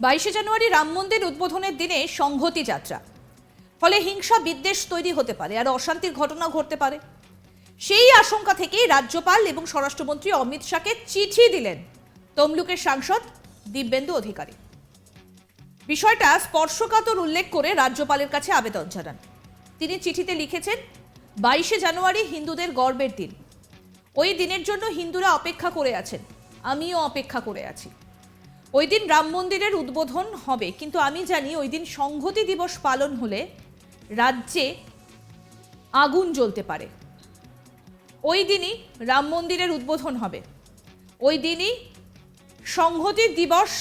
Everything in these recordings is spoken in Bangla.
বাইশে জানুয়ারি রাম মন্দির উদ্বোধনের দিনে সংহতি যাত্রা। ফলে হিংসা বিদ্বেষ তৈরি হতে পারে আর অশান্তির ঘটনা ঘটতে পারে। সেই আশঙ্কা থেকেই রাজ্যপাল এবং স্বরাষ্ট্রমন্ত্রী অমিত শাহকে চিঠি দিলেন তমলুকের সাংসদ দিব্যেন্দু অধিকারী। বিষয়টা স্পর্শকাতর উল্লেখ করে রাজ্যপালের কাছে আবেদন জানান। তিনি চিঠিতে লিখেছেন, বাইশে জানুয়ারি হিন্দুদের গর্বের দিন। ওই দিনের জন্য হিন্দুরা অপেক্ষা করে আছেন। আমিও অপেক্ষা করে আছি। ওই দিন রাম মন্দিরের উদ্বোধন হবে, কিন্তু আমি জানি ওই দিন সংহতি দিবস পালন হলে রাজ্যে আগুন জ্বলতে পারে। ওই দিনই রাম মন্দিরের উদ্বোধন হবে। ওই দিনই সংহতি দিবস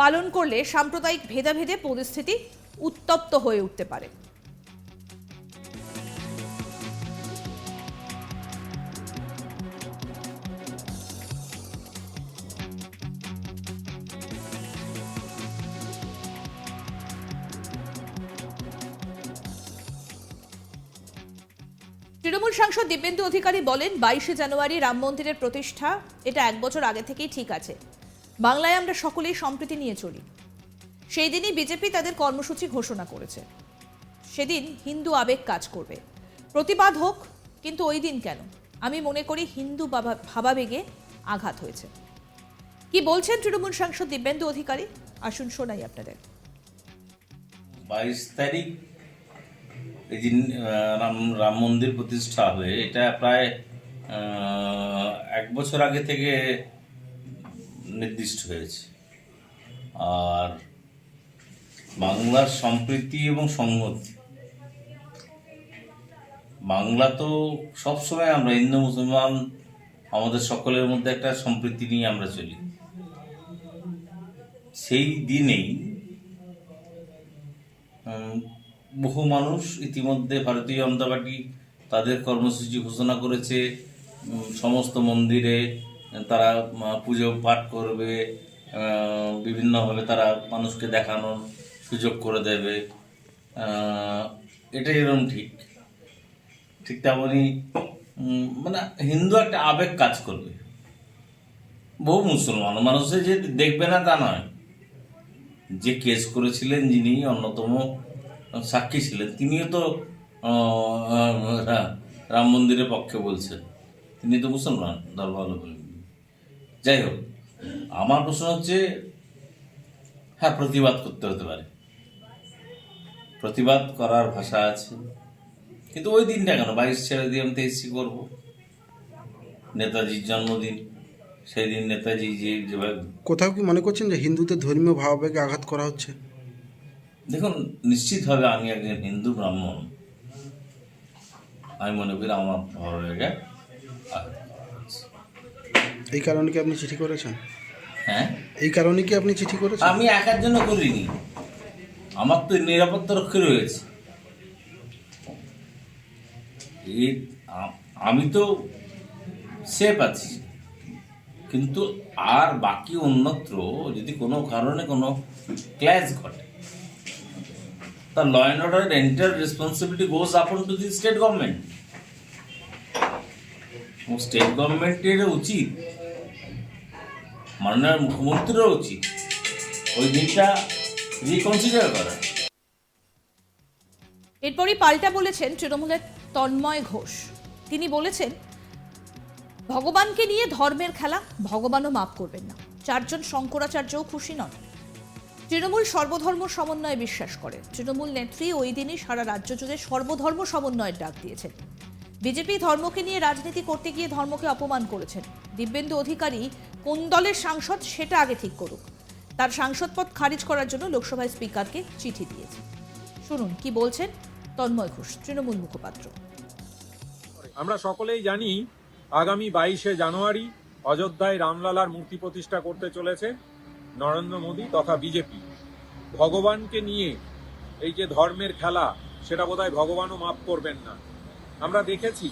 পালন করলে সাম্প্রদায়িক ভেদাভেদে পরিস্থিতি উত্তপ্ত হয়ে উঠতে পারে। তৃণমূল সাংসদ দিব্যেন্দু অধিকারী বলেন, বাইশে জানুয়ারি রাম মন্দিরের প্রতিষ্ঠা, এটা এক বছর আগে থেকেই ঠিক আছে। বাংলায় আমরা সকলেই সম্প্রীতি নিয়ে চলি। সেই দিনই বিজেপি তাদের কর্মসূচি ঘোষণা করেছে। সেদিন হিন্দু আবেগ কাজ করবে। প্রতিবাদ হোক, কিন্তু ওই দিন কেন? আমি মনে করি হিন্দু বাবা- ভাবাবেগে আঘাত হয়েছে। কি বলছেন তৃণমূল সাংসদ দিব্যেন্দু অধিকারী? আসুন শোনাই আপনাদের। বাইশ তারিখ এই দিন রাম রাম মন্দির প্রতিষ্ঠা হবে, এটা প্রায় এক বছর আগে থেকে নির্দিষ্ট হয়েছে। আর বাংলার সম্প্রীতি এবং সংহতি, বাংলা তো সবসময় আমরা হিন্দু, মুসলমান, আমাদের সকলের মধ্যে একটা সম্প্রীতি নিয়ে আমরা চলি। সেই দিনেই বহু মানুষ ইতিমধ্যে ভারতীয় জনতা পার্টি তাদের কর্মসূচি ঘোষণা করেছে। সমস্ত মন্দিরে তারা পুজো পাঠ করবে বিভিন্নভাবে তারা মানুষকে দেখানোর সুযোগ করে দেবে। এটাই এরকম ঠিক। ঠিক তেমনই মানে হিন্দু একটা আবেগ কাজ করবে। বহু মুসলমান মানুষের যে দেখবে না তা নয়। যে কেস করেছিলেন যিনি অন্যতম সাক্ষী ছিলেন। তিনিও তো রাম মন্দিরের পক্ষে বলছেন। তিনি তো মুসলমান, ধর্মাবলম্বী। যাই হোক, আমার প্রশ্ন হচ্ছে হ্যাঁ প্রতিবাদ করতে হতে পারে। প্রতিবাদ করার ভাষা আছে। কিন্তু ওই দিনটা কেন? বাইশ ছেড়ে দিয়ে আমি তেইশে করব। নেতাজির জন্মদিন, সেই দিন নেতাজি যে কোথাও কি মনে করছেন যে হিন্দুদের ধর্মীয় ভাবাবেগে আঘাত করা হচ্ছে? দেখুন নিশ্চিতভাবে আমি একজন হিন্দু ব্রাহ্মণ। আমি মনে করি আমার ভালো জায়গা এই কারণে কি আপনি চিঠি করেছেন? হ্যাঁ? এই কারণে কি আপনি চিঠি করেছেন? আমি একার জন্য করিনি। আমার তো নিরাপত্তা রক্ষী রয়েছে। আমি তো সেফ আছি। কিন্তু আর বাকি অন্যত্র যদি কোনো কারণে কোনো ক্ল্যাশ ঘটে তা law and order entire responsibility goes upon to the state government state গভর্নমেন্টের উচিত মাননীয় মুখ্যমন্ত্রীরও উচিত ওই দিনটা রিকনসিডার করা এরপরই পাল্টা বলেছেন তৃণমূলের তন্ময় ঘোষ। তিনি বলেছেন, ভগবানকে নিয়ে ধর্মের খেলা ভগবানও মাফ করবেন না। চারজন শঙ্করাচার্যও খুশি নন। তৃণমূল সর্বধর্ম সমন্বয়ে বিশ্বাস করে। তৃণমূল নেত্রী ওই দিনই সারা রাজ্য জুড়ে সর্বধর্ম সমন্বয়ের ডাক দিয়েছেন। বিজেপি ধর্মকে নিয়ে রাজনীতি করতে গিয়ে ধর্মকে অপমান করেছেন। দিব্যেন্দু অধিকারী কোন দলের সাংসদ সেটা আগে ঠিক করুক। তার সাংসদ পদ খারিজ করার জন্য লোকসভায় স্পিকারকে চিঠি দিয়েছে। শুনুন, কি বলছেন তন্ময় ঘোষ, তৃণমূল মুখপাত্র। আমরা সকলেই জানি, আগামী বাইশে জানুয়ারি অযোধ্যায় রামলালার মূর্তি প্রতিষ্ঠা করতে চলেছে। নরেন্দ্র মোদী তথা বিজেপি। ভগবানকে নিয়ে এই যে ধর্মের খেলা, সেটা বোধহয় ভগবানও মাফ করবেন না। আমরা দেখেছি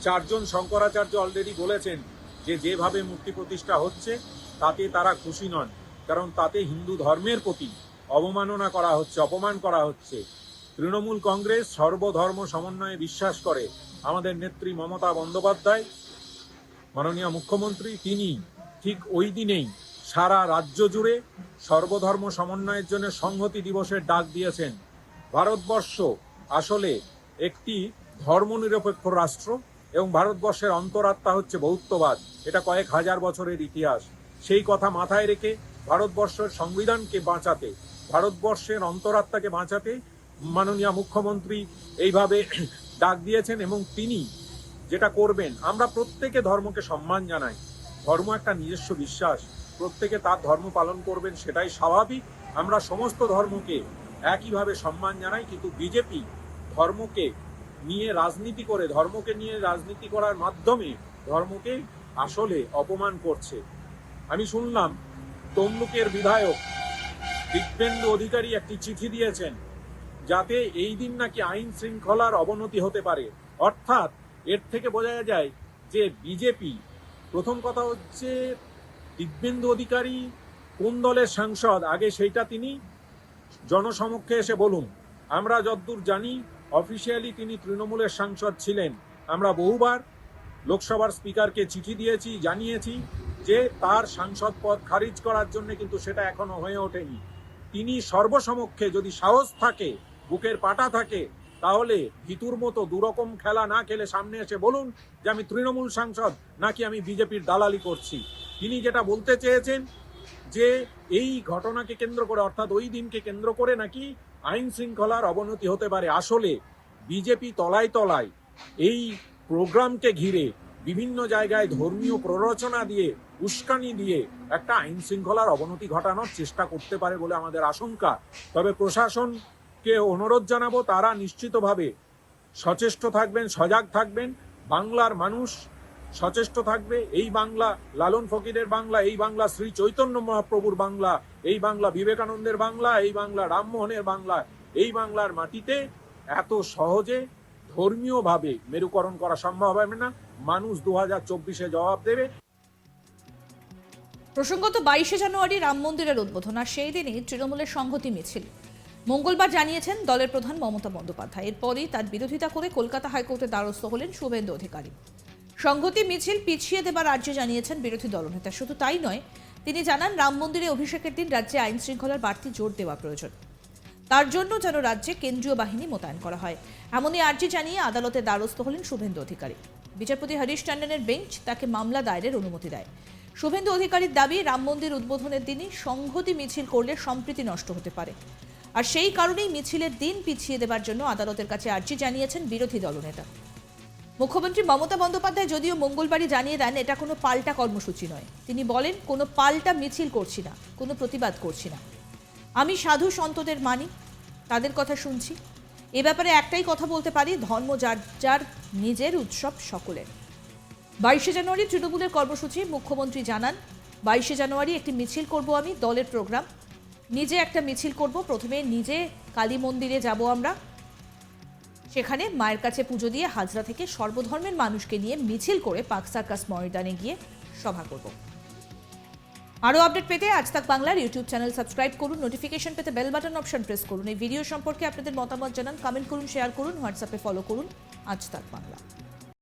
চারজন শঙ্করাচার্য অলরেডি বলেছেন যে যেভাবে মূর্তি প্রতিষ্ঠা হচ্ছে, তাতে তারা খুশি নন। কারণ তাতে হিন্দু ধর্মের প্রতি অবমাননা করা হচ্ছে, অপমান করা হচ্ছে। তৃণমূল কংগ্রেস সর্বধর্ম সমন্বয়ে বিশ্বাস করে আমাদের নেত্রী মমতা বন্দ্যোপাধ্যায়। মাননীয় মুখ্যমন্ত্রী, তিনি ঠিক ওই দিনেই সারা রাজ্য জুড়ে সর্বধর্ম সমন্বয়ের জন্য সংহতি দিবসের ডাক দিয়েছেন। ভারতবর্ষ আসলে একটি ধর্মনিরপেক্ষ রাষ্ট্র এবং ভারতবর্ষের অন্তরাত্মা হচ্ছে বৌদ্ধবাদ। এটা কয়েক হাজার বছরের ইতিহাস। সেই কথা মাথায় রেখে ভারতবর্ষের সংবিধানকে বাঁচাতে, ভারতবর্ষের অন্তরাত্মাকে বাঁচাতে মাননীয় মুখ্যমন্ত্রী এইভাবে ডাক দিয়েছেন এবং তিনি যেটা করবেন, আমরা প্রত্যেকে ধর্মকে সম্মান জানাই। ধর্ম একটা নিজস্ব বিশ্বাস। প্রত্যেকে তার ধর্ম পালন করবেন, সেটাই স্বাভাবিক। আমরা সমস্ত ধর্মকে একইভাবে সম্মান জানাই, কিন্তু বিজেপি ধর্মকে নিয়ে রাজনীতি করে, ধর্মকে নিয়ে রাজনীতি করার মাধ্যমে ধর্মকে আসলে অপমান করছে। আমি শুনলাম, তমলুকের বিধায়ক দিব্যেন্দু অধিকারী একটি চিঠি দিয়েছেন, যাতে এই দিন নাকি আইন শৃঙ্খলার অবনতি হতে পারে। অর্থাৎ, এর থেকে বোঝা যায় যে বিজেপি, প্রথম কথা হচ্ছে দিব্যেন্দু অধিকারী কোন দলের সাংসদ? আগে সেইটা তিনি জনসমক্ষে এসে বলুন। আমরা যতদূর জানি অফিসিয়ালি তিনি তৃণমূলের সাংসদ ছিলেন। আমরা বহুবার লোকসভার স্পিকারকে চিঠি দিয়েছি, জানিয়েছি যে তার সাংসদ পদ খারিজ করার জন্য কিন্তু সেটা এখনও হয়ে ওঠেনি। তিনি সর্বসমক্ষে যদি সাহস থাকে, বুকের পাটা থাকে তাহলে ভিতুর মতো দুরকম খেলা না খেলে সামনে এসে বলুন যে আমি তৃণমূল সাংসদ নাকি আমি বিজেপির দালালি করছি। তিনি যেটা বলতে চেয়েছেন যে এই ঘটনাকে কেন্দ্র করে, অর্থাৎ ওই দিনকে কেন্দ্র করে নাকি আইন শৃঙ্খলার অবনতি হতে পারে। আসলে বিজেপি তলায় তলায় এই প্রোগ্রামকে ঘিরে বিভিন্ন জায়গায় ধর্মীয় প্ররোচনা দিয়ে, উস্কানি দিয়ে একটা আইন শৃঙ্খলার অবনতি ঘটানোর চেষ্টা করতে পারে বলে আমাদের আশঙ্কা। তবে প্রশাসনকে অনুরোধ জানাব তারা নিশ্চিতভাবে সচেষ্ট থাকবেন, সজাগ থাকবেন। বাংলার মানুষ সচেষ্ট থাকবে। এই বাংলা, লালন ফকিরের বাংলা, এই বাংলা, শ্রী চৈতন্য মহাপ্রভুর বাংলা, এই বাংলা, বিবেকানন্দের বাংলা, এই বাংলা, রামমোহনের বাংলা, এই বাংলার মাটিতে এত সহজে, ধর্মীয়ভাবে মেরুকরণ করা সম্ভব হবে না। মানুষ দু হাজার চব্বিশে জবাব দেবে। প্রসঙ্গত বাইশে জানুয়ারি রাম মন্দিরের উদ্বোধন, আর সেই দিনই তৃণমূলের সংহতি মিছিল। মঙ্গলবার জানিয়েছেন দলের প্রধান মমতা বন্দ্যোপাধ্যায়। এরপরই তার বিরোধিতা করে কলকাতা হাইকোর্টের দ্বারস্থ হলেন শুভেন্দু অধিকারী। সংহতি মিছিল পিছিয়ে দেবার আর্জি জানিয়েছেন বিরোধী দলনেতা। শুধু তাই নয়, তিনি জানান রাম মন্দিরে অভিষেকের দিন রাজ্যে আইন শৃঙ্খলার বাড়তি জোর দেওয়া প্রয়োজন। তার জন্য যেন রাজ্যে কেন্দ্রীয় বাহিনী মোতায়েন করা হয়। এমনই আর্জি জানিয়ে আদালতে দ্বারস্থ হলেন শুভেন্দু অধিকারী। বিচারপতি হরিশ ট্যান্ডনের বেঞ্চ তাকে মামলা দায়েরের অনুমতি দেয়। শুভেন্দু অধিকারীর দাবি, রাম মন্দির উদ্বোধনের দিনই সংহতি মিছিল করলে সম্প্রীতি নষ্ট হতে পারে। আর সেই কারণেই মিছিলের দিন পিছিয়ে দেবার জন্য আদালতের কাছে আর্জি জানিয়েছেন বিরোধী দলনেতা। মুখ্যমন্ত্রী মমতা বন্দ্যোপাধ্যায় যদিও মঙ্গলবারই জানিয়ে দেন, এটা কোনো পাল্টা কর্মসূচি নয়। তিনি বলেন, কোনো পাল্টা মিছিল করছি না, কোনো প্রতিবাদ করছি না। আমি সাধু সন্তদের মানি, তাদের কথা শুনছি। এ ব্যাপারে একটাই কথা বলতে পারি, ধর্ম যার যার নিজের উৎসব সকলের। বাইশে জানুয়ারি তৃণমূলের কর্মসূচি, মুখ্যমন্ত্রী জানান, বাইশে জানুয়ারি একটি মিছিল করব আমি, দলের প্রোগ্রাম। নিজে একটা মিছিল করব। প্রথমে নিজে কালী মন্দিরে যাব আমরা। সেখানে মায়ের কাছে পুজো দিয়ে হাজরা থেকে সর্বধর্মের মানুষকে নিয়ে মিছিল করে পাক সার্কাস ময়দানে গিয়ে সভা করব। আরও আপডেট পেতে আজ তাক বাংলার ইউটিউব চ্যানেল সাবস্ক্রাইব করুন, নোটিফিকেশন পেতে বেল বাটন অপশন প্রেস করুন। এই ভিডিও সম্পর্কে আপনাদের মতামত জানান, কমেন্ট করুন, শেয়ার করুন, হোয়াটসঅ্যাপে ফলো করুন আজ তাক বাংলা।